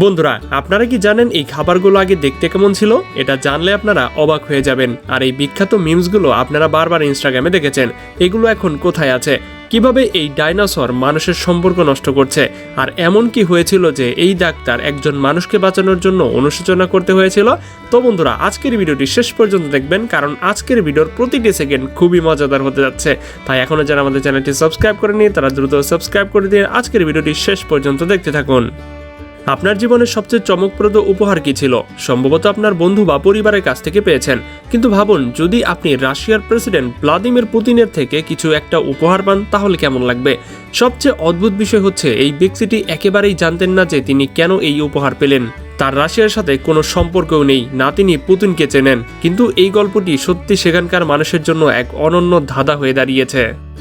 বন্ধুরা, আপনারা কি জানেন এই খাবারগুলো আগে দেখতে কেমন ছিল? এটা জানলে আপনারা অবাক হয়ে যাবেন। আর এই বিখ্যাত মিমসগুলো আপনারা বারবার ইনস্টাগ্রামে দেখেছেন। এগুলো এখন কোথায় আছে? কীভাবে এই ডাইনোসর মানুষের সম্পর্ক নষ্ট করছে? আর এমন কি হয়েছিল যে এই ডাক্তার একজন মানুষকে বাঁচানোর জন্য অনুশোচনা করতে হয়েছিল? তো বন্ধুরা, আজকের ভিডিওটি শেষ পর্যন্ত দেখবেন, কারণ আজকের ভিডিওর প্রতিটি সেকেন্ড খুবই মজাদার হতে যাচ্ছে। তাই এখনও যারা আমাদের চ্যানেলটি সাবস্ক্রাইব করেনি তারা দ্রুত সাবস্ক্রাইব করে দিয়ে আজকের ভিডিওটি শেষ পর্যন্ত দেখতে থাকুন। আপনার জীবনের সবচেয়ে চমকপ্রদ উপহার কি ছিল? সম্ভবত আপনার বন্ধু বা পরিবারের কাছ থেকে পেয়েছেন। কিন্তু ভাবুন, যদি আপনি রাশিয়ার প্রেসিডেন্ট ভ্লাদিমির পুতিনের থেকে কিছু একটা উপহার পান, তাহলে কেমন লাগবে? সবচেয়ে অদ্ভুত বিষয় হচ্ছে, এই ব্যক্তিটি একেবারেই জানতেন না যে তিনি কেন এই উপহার পেলেন। তার রাশিয়ার সাথে কোনো সম্পর্কও নেই, না তিনি পুতিনকে চেনেন। কিন্তু এই গল্পটি সত্যি সেখানকার মানুষের জন্য এক অনন্য ধাঁধা হয়ে দাঁড়িয়েছে।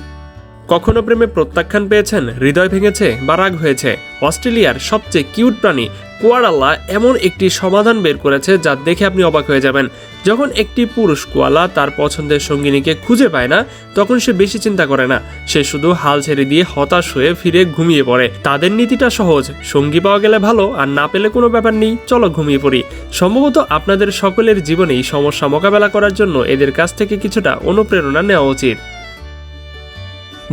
কখনো প্রেমে প্রত্যাখ্যান পেয়েছেন, হৃদয় ভেঙেছে বা রাগ হয়েছে? অস্ট্রেলিয়ার সবচেয়ে কিউট প্রাণী কোয়ারাল্লা এমন একটি সমাধান বের করেছে যা দেখে আপনি অবাক হয়ে যাবেন। যখন একটি পুরুষ কোয়ালা তার পছন্দের সঙ্গিনীকে খুঁজে পায় না, তখন সে বেশি চিন্তা করে না। সে শুধু হাল ছেড়ে দিয়ে হতাশ হয়ে ফিরে ঘুমিয়ে পড়ে। তাদের নীতিটা সহজ, সঙ্গী পাওয়া গেলে ভালো, আর না পেলে কোনো ব্যাপার নেই, চলো ঘুমিয়ে পড়ি। সম্ভবত আপনাদের সকলের জীবনেই সমস্যা মোকাবেলা করার জন্য এদের কাছ থেকে কিছুটা অনুপ্রেরণা নেওয়া উচিত।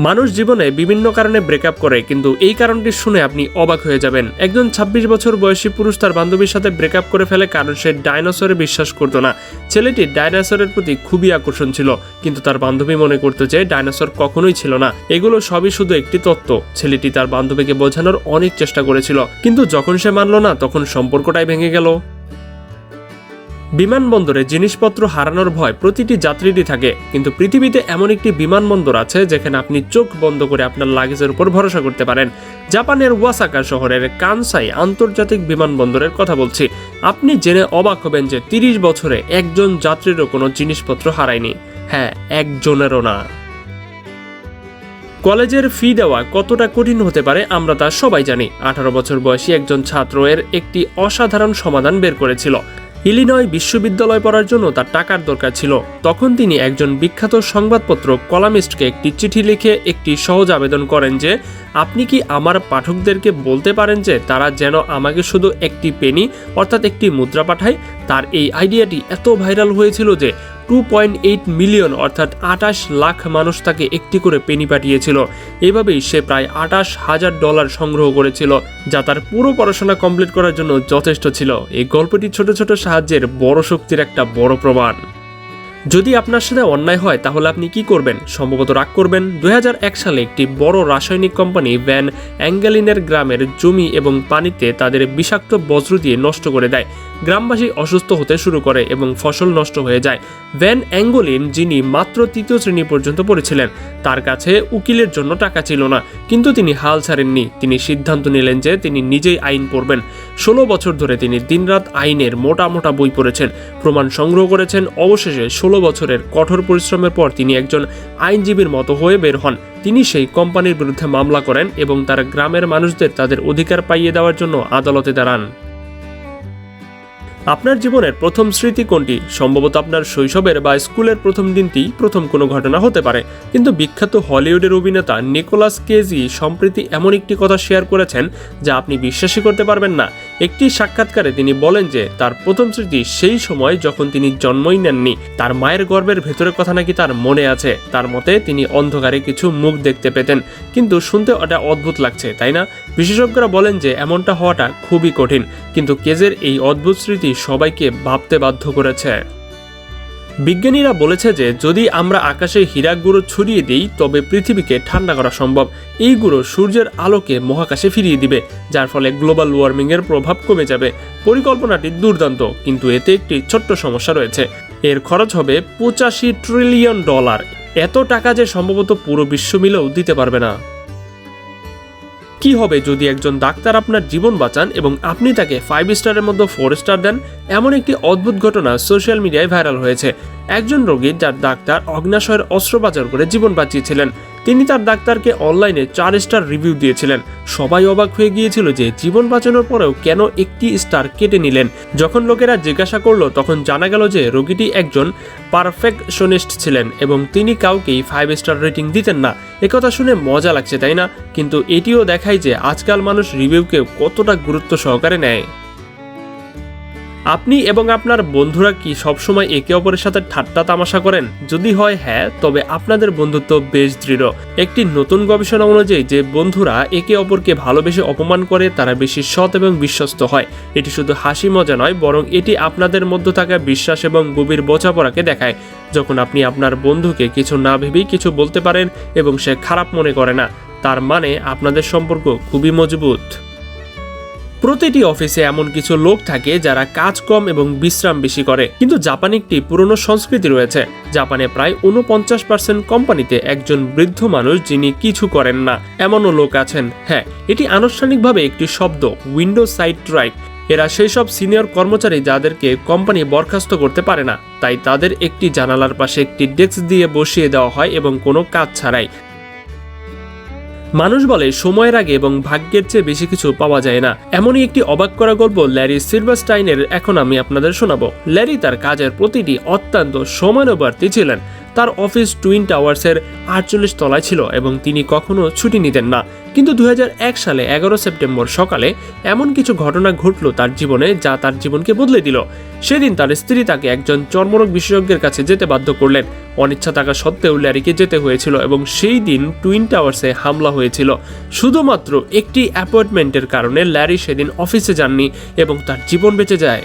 মানুষ জীবনে বিভিন্ন কারণে ব্রেকআপ করে, কিন্তু এই কারণটি শুনে আপনি অবাক হয়ে যাবেন। একজন ২৬ বছর বয়সী পুরুষ তার বান্ধবীর সাথে ব্রেকআপ করে ফেলে কারণ সে ডাইনোসরে বিশ্বাস করতো না। ছেলেটি ডাইনোসরের প্রতি খুবই আকর্ষণ ছিল, কিন্তু তার বান্ধবী মনে করতো যে ডাইনোসর কখনোই ছিল না। এগুলো সবই শুধু একটি তত্ত্ব। ছেলেটি তার বান্ধবীকে বোঝানোর অনেক চেষ্টা করেছিল, কিন্তু যখন সে মানল না, তখন সম্পর্কটাই ভেঙে গেল। বিমানবন্দরে জিনিসপত্র হারানোর ভয় প্রতিটি যাত্রীরই থাকে, কিন্তু পৃথিবীতে এমন একটি বিমানবন্দর আছে যেখানে আপনি চোখ বন্ধ করে আপনার লাগেজের উপর ভরসা করতে পারেন। জাপানের ওয়াসাকা শহরের কানসাই আন্তর্জাতিক বিমানবন্দরের কথা বলছি। আপনি জেনে অবাক হবেন যে তিরিশ বছরে একজন যাত্রীরও কোনো জিনিসপত্র হারায়নি। হ্যাঁ একজনেরও না। কলেজের ফি দেওয়া কতটা কঠিন হতে পারে আমরা তা সবাই জানি। আঠারো বছর বয়সী একজন ছাত্র এর একটি অসাধারণ সমাধান বের করেছিল। ইলিনয় বিশ্ববিদ্যালয় পড়ার জন্য তার টাকার দরকার ছিল। তখন তিনি একজন বিখ্যাত সংবাদপত্র কলামিস্টকে একটি চিঠি লিখে একটি সহজ আবেদন করেন যে, আপনি কি আমার পাঠকদেরকে বলতে পারেন যে তারা যেন আমাকে শুধু একটি পেনি অর্থাৎ একটি মুদ্রা পাঠায়? তার এই আইডিয়াটি এত ভাইরাল হয়েছিল যে টু পয়েন্ট এইট মিলিয়ন অর্থাৎ আটাশ লাখ মানুষ তাকে একটি করে পেনি পাঠিয়েছিল। এভাবেই সে প্রায় আটাশ হাজার ডলার সংগ্রহ করেছিল, যা তার পুরো পড়াশোনা কমপ্লিট করার জন্য যথেষ্ট ছিল। এই গল্পটি ছোট ছোট সাহায্যের বড় শক্তির একটা বড় প্রমাণ। যদি আপনার সাথে অন্যায় হয়, তাহলে আপনি কি করবেন? সম্ভবত রাগ করবেন। দুই সালে একটি বড় রাসায়নিক কোম্পানি ভ্যান অ্যাঙ্গেলিনের গ্রামের জমি এবং পানিতে তাদের বিষাক্ত বজ্র দিয়ে নষ্ট করে দেয়। গ্রামবাসী অসুস্থ হতে শুরু করে এবং ফসল নষ্ট হয়ে যায়। ভ্যান অ্যাঙ্গোলিন, যিনি মাত্র তৃতীয় শ্রেণি পর্যন্ত পড়েছিলেন, তার কাছে উকিলের জন্য টাকা ছিল না, কিন্তু তিনি হাল ছাড়েননি। তিনি সিদ্ধান্ত নিলেন যে তিনি নিজেই আইন পড়বেন ষোলো বছর ধরে তিনি দিনরাত আইনের মোটা মোটা বই পড়েছেন। প্রমাণ সংগ্রহ করেছেন। অবশেষে ষোলো বছরের কঠোর পরিশ্রমের পর তিনি একজন আইনজীবীর মতো হয়ে বের হন। তিনি সেই কোম্পানির বিরুদ্ধে মামলা করেন এবং তার গ্রামের মানুষদের তাদের অধিকার পাইয়ে দেওয়ার জন্য আদালতে দাঁড়ান। আপনার জীবনের প্রথম স্মৃতি কোনটি? সম্ভবত আপনার শৈশবের বা স্কুলের প্রথম দিনটি প্রথম কোনো ঘটনা হতে পারে। কিন্তু বিখ্যাত হলিউডের অভিনেতা নিকোলাস কেজি সম্প্রতি এমন একটি কথা শেয়ার করেছেন যা আপনি বিশ্বাসই করতে পারবেন না। একটি সাক্ষাৎকারে তিনি বলেন যে, তার প্রথম স্মৃতি সেই সময় যখন তিনি জন্মই নেননি। তার মায়ের গর্ভের ভেতরের কথা নাকি তার মনে আছে। তার মতে তিনি অন্ধকারে কিছু মুখ দেখতে পেতেন। কিন্তু শুনতে ওটা অদ্ভুত লাগছে, তাই না? বিশেষজ্ঞরা বলেন যে এমনটা হওয়াটা খুবই কঠিন, কিন্তু কেজের এই অদ্ভুত স্মৃতি সবাইকে ভাবতে বাধ্য করেছে। বিজ্ঞানীরা বলেছে যে যদি আমরা আকাশে হীরা গুঁড়ো ছড়িয়ে দিই, তবে পৃথিবীকে ঠান্ডা করা সম্ভব। এই গুঁড়ো সূর্যের আলোকে মহাকাশে ফিরিয়ে দিবে, যার ফলে গ্লোবাল ওয়ার্মিংয়ের প্রভাব কমে যাবে। পরিকল্পনাটি দুর্দান্ত, কিন্তু এতে একটি ছোট্ট সমস্যা রয়েছে। এর খরচ হবে পঁচাশি ট্রিলিয়ন ডলার। এত টাকা যে সম্ভবত পুরো বিশ্ব মিলেও দিতে পারবে না। কি হবে যদি একজন ডাক্তার আপনার জীবন বাঁচান এবং আপনি তাকে ফাইভ স্টারের মধ্যে ফোর স্টার দেন? এমন একটি অদ্ভুত ঘটনা সোশ্যাল মিডিয়ায় ভাইরাল হয়েছে। একজন রোগী যার ডাক্তার অগ্নাশয়ের অস্ত্রোপচার করে জীবন বাঁচিয়েছিলেন। তিনি তার ডাক্তারকে অনলাইনে চার স্টার রিভিউ দিয়েছিলেন। সবাই অবাক হয়ে গিয়েছিল যে জীবন বাঁচানোর পরেও কেন একটি স্টার কেটে নিলেন। যখন লোকেরা জিজ্ঞাসা করল, তখন জানা গেল যে রোগীটি একজন পারফেকশনিস্ট ছিলেন এবং তিনি কাউকেই ফাইভ স্টার রেটিং দিতেন না। একথা শুনে মজা লাগছে, তাই না? কিন্তু এটিও দেখায় যে আজকাল মানুষ রিভিউকে কতটা গুরুত্ব সহকারে নেয়। আপনি এবং আপনার বন্ধুরা কি সবসময় একে অপরের সাথে ঠাট্টা তামাশা করেন? যদি হয় হ্যাঁ তবে আপনাদের বন্ধুত্ব বেশ দৃঢ়। একটি নতুন গবেষণা অনুযায়ী যে বন্ধুরা একে অপরকে ভালোবেসে অপমান করে, তারা বেশি সৎ এবং বিশ্বস্ত হয়। এটি শুধু হাসি মজা নয়, বরং এটি আপনাদের মধ্যে থাকা বিশ্বাস এবং গভীর বোঝাপড়াকে দেখায়। যখন আপনি আপনার বন্ধুকে কিছু না ভেবেই কিছু বলতে পারেন এবং সে খারাপ মনে করে না, তার মানে আপনাদের সম্পর্ক খুবই মজবুত। প্রতিটি অফিসে এমন কিছু লোক থাকে যারা কাজ কম এবং বিশ্রাম বেশি করে। কিন্তু জাপানে একটি পুরনো সংস্কৃতি রয়েছে। জাপানে প্রায় উনপঞ্চাশ পার্সেন্ট কোম্পানিতে একজন বৃদ্ধ মানুষ যিনি কিছু করেন না, এমনও লোক আছেন। হ্যাঁ এটি আনুষ্ঠানিকভাবে একটি শব্দ উইন্ডো সাইড ট্রাইক এরা সেই সব সিনিয়র কর্মচারী যাদেরকে কোম্পানি বরখাস্ত করতে পারে না। তাই তাদের একটি জানালার পাশে একটি ডেস্ক দিয়ে বসিয়ে দেওয়া হয় এবং কোনো কাজ ছাড়াই। মানুষ বলে সময়ের আগে এবং ভাগ্যের চেয়ে বেশি কিছু পাওয়া যায় না। এমনই একটি অবাক করা গল্প ল্যারি সিলভারস্টাইনের, এখন আমি আপনাদের শোনাবো। ল্যারি তার কাজের প্রতিটি অত্যন্ত সময়ানুবর্তী ছিলেন। তার অফিস টুইন টাওয়ার্সের আটচল্লিশ তলায় ছিল এবং তিনি কখনো ছুটি নিতেন না। কিন্তু দু হাজার এক সালে এগারো সেপ্টেম্বর সকালে এমন কিছু ঘটনা ঘটল তার জীবনে যা তার জীবনকে বদলে দিল। সেদিন তার স্ত্রী তাকে একজন চর্মরোগ বিশেষজ্ঞের কাছে যেতে বাধ্য করলেন। অনিচ্ছা থাকা সত্ত্বেও ল্যারিকে যেতে হয়েছিল এবং সেই দিন টুইন টাওয়ার্সে হামলা হয়েছিল। শুধুমাত্র একটি অ্যাপয়েন্টমেন্টের কারণে ল্যারি সেদিন অফিসে যাননি এবং তার জীবন বেঁচে যায়।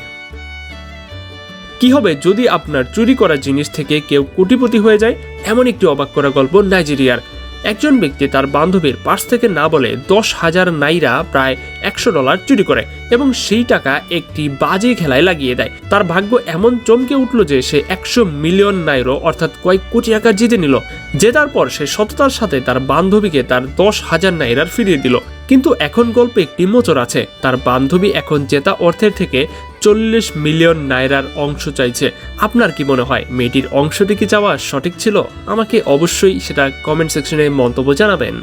কি হবে যদি আপনার চুরি করা জিনিস থেকে কেউ কোটিপতি হয়ে যায়? এমন একটি অবাক করা গল্প নাইজেরিয়ার। একজন ব্যক্তি তার বান্ধবীর পার্স থেকে না বলে দশ হাজার নাইরা প্রায় একশো ডলার চুরি করে এবং সেই টাকা একটি বাজে খেলায় লাগিয়ে দেয়। তার ভাগ্য এমন চমকে উঠল যে সে একশো মিলিয়ন নাইরো অর্থাৎ কয়েক কোটি টাকা জিতে নিল। জেতার পর সে সততার সাথে তার বান্ধবীকে তার দশ হাজার নাইরার ফিরিয়ে দিল। কিন্তু এখন গল্পে একটি মোচর আছে। তার বান্ধবী এখন জেতা অর্থের থেকে চল্লিশ মিলিয়ন নাইরার অংশ চাইছে। আপনার কি মনে হয়, মেয়েটির অংশটি কি চাওয়া সঠিক ছিল? আমাকে অবশ্যই সেটা কমেন্ট সেকশনে মন্তব্য জানাবেন।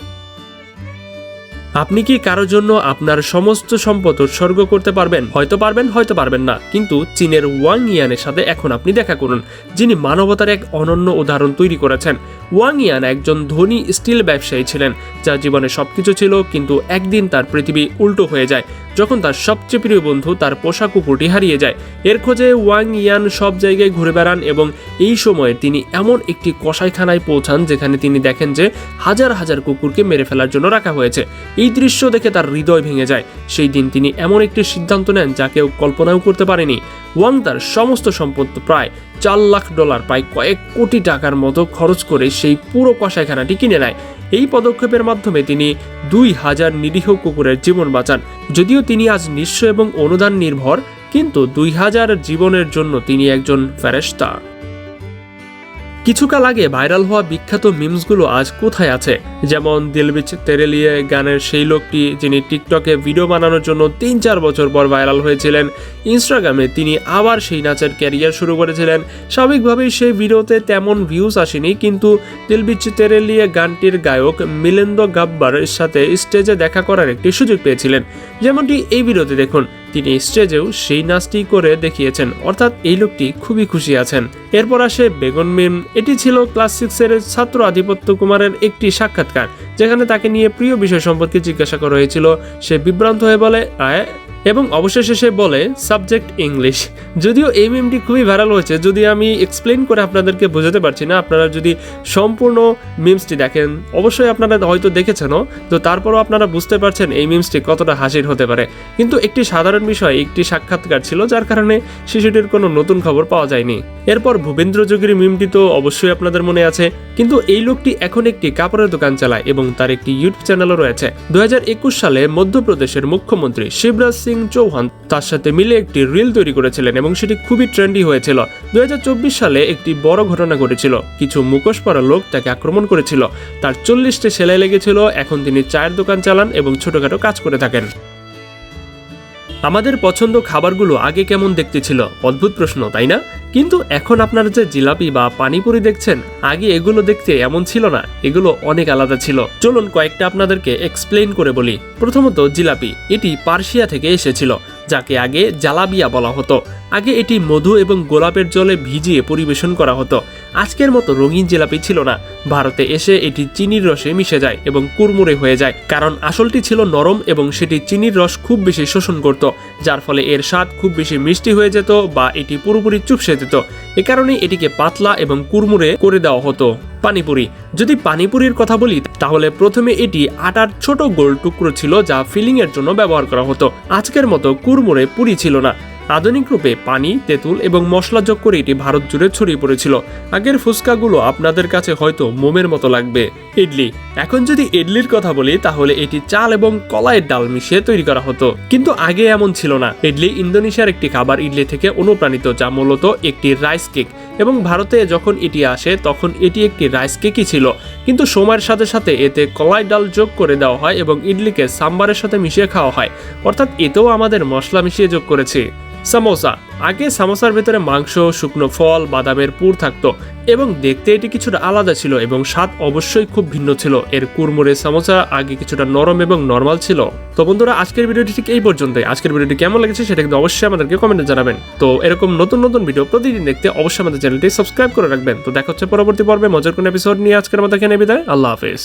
আপনি কি কারোর জন্য আপনার সমস্ত সম্পদ উৎসর্গ করতে পারবেন? হয়তো পারবেন হয়তো পারবেন না। কিন্তু চীনের ওয়াং ইয়ানের সাথে এখন আপনি দেখা করুন, যিনি মানবতার এক অনন্য উদাহরণ তৈরি করেছেন। ওয়াং ইয়ান একজন ধনী স্টিল ব্যবসায়ী ছিলেন, যার জীবনে সবকিছু ছিল, কিন্তু একদিন তার পৃথিবী উল্টো হয়ে যায়। যখন তার সবচেয়ে প্রিয় বন্ধু তার পোষা কুকুরটি হারিয়ে যায়, এর খোঁজে ওয়াং ইয়ান সব জায়গায় ঘুরে বেড়ান এবং এই সময়ে তিনি এমন একটি কসাইখানায় পৌঁছান যেখানে তিনি দেখেন যে হাজার হাজার কুকুরকে মেরে ফেলার জন্য রাখা হয়েছে। এই দৃশ্য দেখে তার হৃদয় ভেঙে যায়। সেই দিন তিনি এমন একটি সিদ্ধান্ত নেন যা কেউ কল্পনাও করতে পারেনি। ওয়াং তার সমস্ত সম্পদ প্রায় চার লাখ ডলার প্রায় কয়েক কোটি টাকার মতো খরচ করে সেই পুরো কষাইখানাটি কিনে নেয়। এই পদক্ষেপের মাধ্যমে তিনি দুই হাজার নিরীহ কুকুরের জীবন বাঁচান। যদিও তিনি আজ নিঃস্ব এবং অনুদান নির্ভর, কিন্তু দুই হাজার জীবনের জন্য তিনি একজন ফেরেস্তা কিছুকাল আগে ভাইরাল হওয়া বিখ্যাত মিমসগুলো আজ কোথায় আছে? যেমন দিলবিচ তেরেলিয়ে গানের সেই লোকটি যিনি টিকটকে ভিডিও বানানোর জন্য তিন চার বছর পর ভাইরাল হয়েছিলেন। ইনস্টাগ্রামে তিনি আবার সেই নাচের ক্যারিয়ার শুরু করেছিলেন। স্বাভাবিকভাবেই সেই ভিডিওতে তেমন ভিউজ আসেনি, কিন্তু দিলবিচ তেরেলিয়ে গানটির গায়ক মিলেন্দ গাব্বারের সাথে স্টেজে দেখা করার একটি সুযোগ পেয়েছিলেন। যেমনটি এই ভিডিওতে দেখুন। তিনি স্টেজেও সেই নাচটি করে দেখিয়েছেন। অর্থাৎ এই লোকটি খুবই খুশি আছেন। এরপর আসে বেগন মিম। এটি ছিল ক্লাস সিক্সের ছাত্র আধিপত্য কুমারের একটি সাক্ষাৎকার, যেখানে তাকে নিয়ে প্রিয় বিষয় সম্পর্কে জিজ্ঞাসা করা হয়েছিল। সে বিভ্রান্ত হয়ে বলে, আয় এবং অবশেষে সে বলে সাবজেক্ট ইংলিশ যদিও এই মিমটি খুবই ভাইরাল হয়েছে, যদি আমি এক্সপ্লেন করে আপনাদেরকে বোঝাতে পারছি না, আপনারা যদি সম্পূর্ণ মিমসটি দেখেন, অবশ্যই আপনারা হয়তো দেখেছেনও, তো তারপরও আপনারা বুঝতে পারছেন এই মিমসটি কতটা হাসির হতে পারে। কিন্তু একটি সাধারণ বিষয়, একটি সাক্ষাৎকার ছিল, যার কারণে শিশুটির কোনো নতুন খবর পাওয়া যায়নি। এরপর ভূপেন্দ্র যোগীর মিমটি তো অবশ্যই আপনাদের মনে আছে, কিন্তু এই লোকটি এখন একটি কাপড়ের দোকান চালায় এবং তার একটি ইউটিউব চ্যানেলও রয়েছে। দুই হাজার একুশ সালে মধ্যপ্রদেশের মুখ্যমন্ত্রী শিবরাজ সিং চৌহান তার সাথে মিলে একটি রিল তৈরি করেছিলেন এবং সেটি খুবই ট্রেন্ডি হয়েছিল। দুই হাজার চব্বিশ সালে একটি বড় ঘটনা ঘটেছিল। কিছু মুখোশ পরা লোক তাকে আক্রমণ করেছিল। তার চল্লিশটি সেলাই লেগেছিল। এখন তিনি চায়ের দোকান চালান এবং ছোটখাটো কাজ করে থাকেন। আমাদের পছন্দ খাবারগুলো আগে কেমন দেখতে ছিল? অদ্ভুত প্রশ্ন, তাই না? কিন্তু এখন আপনারা যে জিলাপি বা পানিপুরি দেখছেন, আগে এগুলো দেখতে এমন ছিল না, এগুলো অনেক আলাদা ছিল। চলুন কয়েকটা আপনাদেরকে এক্সপ্লেইন করে বলি। প্রথমত জিলাপি, এটি পার্সিয়া থেকে এসেছিল, যাকে আগে জালাবিয়া বলা হতো। আগে এটি মধু এবং গোলাপের জলে ভিজিয়ে পরিবেশন করা হতো। আজকের মতো রঙিন জিলাপি ছিল না। ভারতে এসে এটি চিনির রসে মিশে যায় এবং কুরমুরে হয়ে যায়। কারণ আসলটি ছিল নরম এবং সেটি চিনির রস খুব বেশি শোষণ করত, যার ফলে এর স্বাদ খুব বেশি মিষ্টি হয়ে যেত বা এটি পুরোপুরি চুপসে যেত। এ কারণে এটিকে পাতলা এবং কুরমুরে করে দেওয়া হতো। পানিপুরি। যদি পানিপুরির কথা বলি, তাহলে প্রথমে এটি আটার ছোট গোল টুকরো ছিল যা ফিলিং এর জন্য ব্যবহার করা হতো। আজকের মতো কুরমুরে পুরি ছিল না। আধুনিক রূপে পানি, তেঁতুল এবং মশলা যোগ করে এটি ভারত জুড়ে ছড়িয়ে পড়েছিল। আগের ফুচকাগুলো আপনাদের কাছে হয়তো মোমের মতো লাগবে। ইডলি। এখন যদি ইডলির কথা বলি, তাহলে এটি চাল এবং কলাইয়ের ডাল মিশিয়ে তৈরি করা হতো। কিন্তু আগে এমন ছিল না। ইডলি ইন্দোনেশিয়ার একটি খাবার ইডলি থেকে অনুপ্রাণিত, যা মূলত একটি রাইস কেক। এবং ভারতে যখন এটি আসে, তখন এটি একটি রাইস কেকই ছিল। কিন্তু সময়ের সাথে সাথে এতে কলাই ডাল যোগ করে দেওয়া হয় এবং ইডলিকে সাম্বারের সাথে মিশিয়ে খাওয়া হয়। অর্থাৎ এতেও আমাদের মশলা মিশিয়ে যোগ করেছি। সামোসা আগে সামোসার ভেতরে মাংস, শুকনো ফল, বাদামের পুর থাকতো এবং দেখতে এটি কিছুটা আলাদা ছিল এবং স্বাদ অবশ্যই খুব ভিন্ন ছিল। এর কুরমুরে সামোসা আগে কিছুটা নরম এবং নর্মাল ছিল। তো বন্ধুরা, আজকের ভিডিওটি ঠিক এই পর্যন্তই। আজকের ভিডিওটি কেমন লেগেছে সেটা কিন্তু অবশ্যই আমাদেরকে কমেন্টে জানাবেন। তো এরকম নতুন নতুন ভিডিও প্রতিদিন দেখতে অবশ্যই আমাদের চ্যানেলটি সাবস্ক্রাইব করে রাখবেন। তো দেখা হচ্ছে পরবর্তী পর্বে মজার কোন এপিসোড নিয়ে আজকের মতো এখানে বিদায়। আল্লাহ হাফেজ।